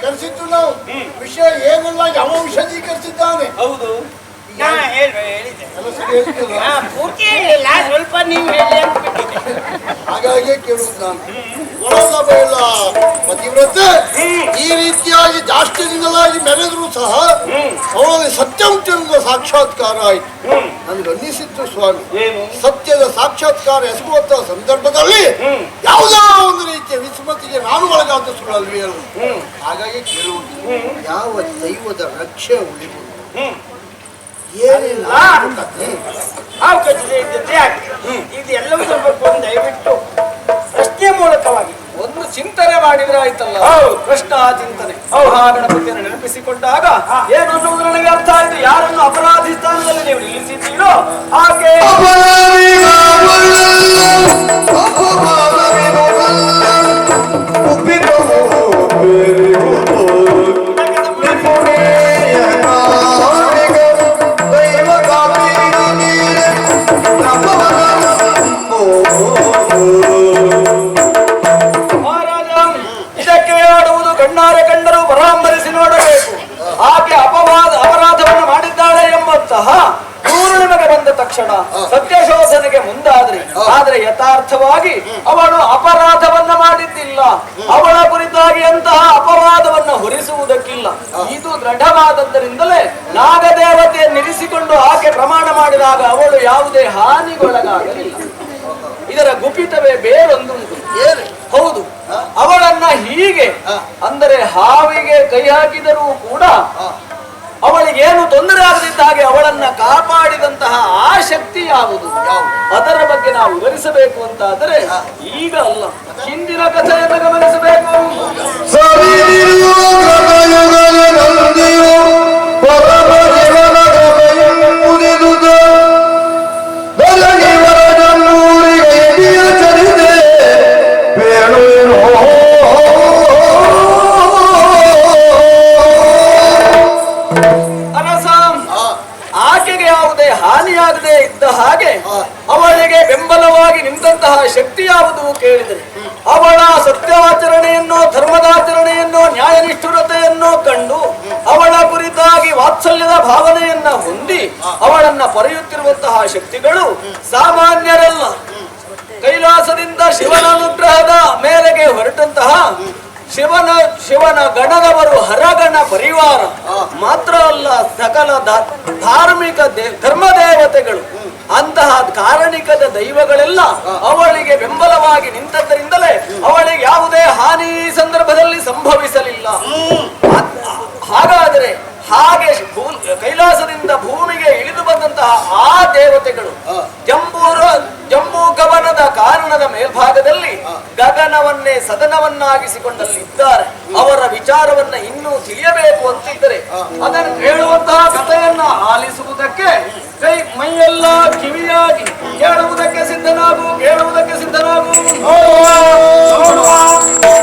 ಕರೆಸಿದ್ದು ನಾವು. ವಿಷಯ ಏನಿಲ್ಲ ಯಾವ ವಿಶದೀಕರಿಸಿದ್ದಾನೆ ಹೌದು. ನಾ ಹೇಳ್- ಹೇಳಿದೆ ಎಲ್ಲ ಸರಿ ಹೇಳ್ತೀರ? ಹಾ, ಪೂರ್ತಿ ಹೇಳಿಲ್ಲ ಸ್ವಲ್ಪ ನೀವು ಹೇಳಿ ಹಾಗಾಗಿ ಕೇಳುವುದು ನಾನು. ಬೇಡ ಪತಿವ್ರತೆ. ಈ ರೀತಿಯಾಗಿ ಜಾಸ್ತಿ ದಿನಗಳಾಗಿ ಮೆರೆದ್ರು ಸಹ ಅವಳಲ್ಲಿ ಸತ್ಯ ಉಂಟು ಎನ್ನುವ ಸಾಕ್ಷಾತ್ಕಾರ ಆಯಿತು. ನನಗೆ ಅನ್ನಿಸಿತ್ತು ಸ್ವಾಮಿ. ಏನು? ಸತ್ಯದ ಸಾಕ್ಷಾತ್ಕಾರ ಎಸಗುವಂತಹ ಸಂದರ್ಭದಲ್ಲಿ ಯಾವುದೋ ಒಂದು ರೀತಿಯ ವಿಸ್ಮತಿಗೆ ನಾನು ಒಳಗಾದ ಸುಳ್ಳಲ್ವೇ ಹಾಗಾಗಿ ಕೇಳುವುದು ಯಾವ ದೈವದ ರಕ್ಷೆ ಉಳಿಯುವುದು ಹ್ಮ್. ಏನಿಲ್ಲ ಕಥೆ. ಜೊತೆ ಇದೆಲ್ಲವೂ ಸ್ವಲ್ಪ ಒಂದು ದಯವಿಟ್ಟು ಪ್ರಶ್ನೆ ಮೂಲಕವಾಗಿ. ಒಂದು ಚಿಂತನೆ ಮಾಡಿದ್ರೆ ಆಯ್ತಲ್ಲ. ಕೃಷ್ಣ ಚಿಂತನೆ. ಗಣಪತಿಯನ್ನು ನೆನಪಿಸಿಕೊಂಡಾಗ ಏನು ಅನ್ನೋದು ನನಗೆ ಅರ್ಥ ಆಯ್ತು. ಯಾರನ್ನು ಅಪರಾಧಿ ಸ್ಥಾನದಲ್ಲಿ ನೀವು ನಿಲ್ಲಿಸಿದ್ದೀರೋ ಹಾಗೆ ಮಹಾರಾಜ, ಇದಕ್ಕೆ ಆಡುವುದು ಕಣ್ಣಾರೆ ಕಂಡರೂ ಪರಾಮರಿಸಿ ನೋಡಬೇಕು. ಆಕೆ ಅಪವಾದ, ಅಪರಾಧವನ್ನು ಮಾಡಿದ್ದಾಳೆ ಎಂಬಂತಹ ದೂರು ನಿಮಗೆ ಬಂದ ತಕ್ಷಣ ಸತ್ಯಶೋಧನೆಗೆ ಮುಂದಾದ್ರಿ, ಆದ್ರೆ ಯಥಾರ್ಥವಾಗಿ ಅವಳು ಅಪರಾಧವನ್ನ ಮಾಡಿದ್ದಿಲ್ಲ. ಅವಳ ಕುರಿತಾಗಿ ಅಂತಹ ಅಪವಾದವನ್ನ ಹೊರಿಸುವುದಕ್ಕಿಲ್ಲ. ಇದು ದೃಢವಾದದ್ದರಿಂದಲೇ ನಾಗದೇವತೆಯನ್ನಿರಿಸಿಕೊಂಡು ಆಕೆ ಪ್ರಮಾಣ ಮಾಡಿದಾಗ ಅವಳು ಯಾವುದೇ ಹಾನಿಗೊಳಗಾಗಲಿಲ್ಲ. ಇದರ ಗುಪಿತವೇ ಬೇರೊಂದುಂಟು ಹೌದು. ಅವಳನ್ನ ಹೀಗೆ ಅಂದರೆ ಹಾವಿಗೆ ಕೈ ಹಾಕಿದರೂ ಕೂಡ ಅವಳಿಗೇನು ತೊಂದರೆ ಆಗದಿದ್ದ ಹಾಗೆ ಅವಳನ್ನ ಕಾಪಾಡಿದಂತಹ ಆ ಶಕ್ತಿ ಯಾವುದು? ಅದರ ಬಗ್ಗೆ ನಾವು ವಿವರಿಸಬೇಕು ಅಂತಾದರೆ ಈಗ ಅಲ್ಲ. ಹಿಂದಿನ ಕಥೆಯನ್ನು ಗಮನಿಸಬೇಕು. ಹಾನಿಯಾಗದೆ ಇದ್ದ ಹಾಗೆ ಅವಳಿಗೆ ಬೆಂಬಲವಾಗಿ ನಿಂತಹ ಶಕ್ತಿ ಯಾವುದು ಕೇಳಿದರೆ ಅವಳ ಸತ್ಯವಾಚರಣೆಯನ್ನು ಧರ್ಮದಾಚರಣೆಯನ್ನು ನ್ಯಾಯನಿಷ್ಠುರತೆಯನ್ನು ಕಂಡು ಅವಳ ಕುರಿತಾಗಿ ವಾತ್ಸಲ್ಯದ ಭಾವನೆಯನ್ನ ಹೊಂದಿ ಅವಳನ್ನ ಪಡೆಯುತ್ತಿರುವಂತಹ ಶಕ್ತಿಗಳು ಸಾಮಾನ್ಯರಲ್ಲ. ಕೈಲಾಸದಿಂದ ಶಿವನ ಅನುಗ್ರಹದ ಮೇರೆಗೆ ಹೊರಟಂತಹ ಶಿವನ ಶಿವನ ಗಣದವರು ಹರಗಣ ಪರಿವಾರ. ಮಾತ್ರ ಅಲ್ಲ ಸಕಲ ಧಾರ್ಮಿಕ ಧರ್ಮ ದೇವತೆಗಳು. ಅಂತಹ ಕಾರಣಿಕದ ದೈವಗಳೆಲ್ಲ ಅವಳಿಗೆ ಬೆಂಬಲವಾಗಿ ನಿಂತದ್ದರಿಂದಲೇ ಅವಳಿಗೆ ಯಾವುದೇ ಹಾನಿ ಸಂದರ್ಭದಲ್ಲಿ ಸಂಭವಿಸಲಿಲ್ಲ. ಹಾಗಾದರೆ ಹಾಗೆ ಕೈಲಾಸದಿಂದ ಭೂಮಿಗೆ ಇಳಿದು ಬಂದಂತಹ ಆ ದೇವತೆಗಳು ಜಂಬೂ ಕಾರಣದ ಮೇಲ್ಭಾಗದಲ್ಲಿ ಗಗನವನ್ನೇ ಸದನವನ್ನಾಗಿಸಿಕೊಂಡಲ್ಲಿದ್ದಾರೆ. ಅವರ ವಿಚಾರವನ್ನ ಇನ್ನೂ ತಿಳಿಯಬೇಕು ಅಂತಿದ್ದರೆ ಅದನ್ನು ಹೇಳುವಂತಹ ಕಥೆಯನ್ನ ಆಲಿಸುವುದಕ್ಕೆ ಕೈ ಮೈಯೆಲ್ಲ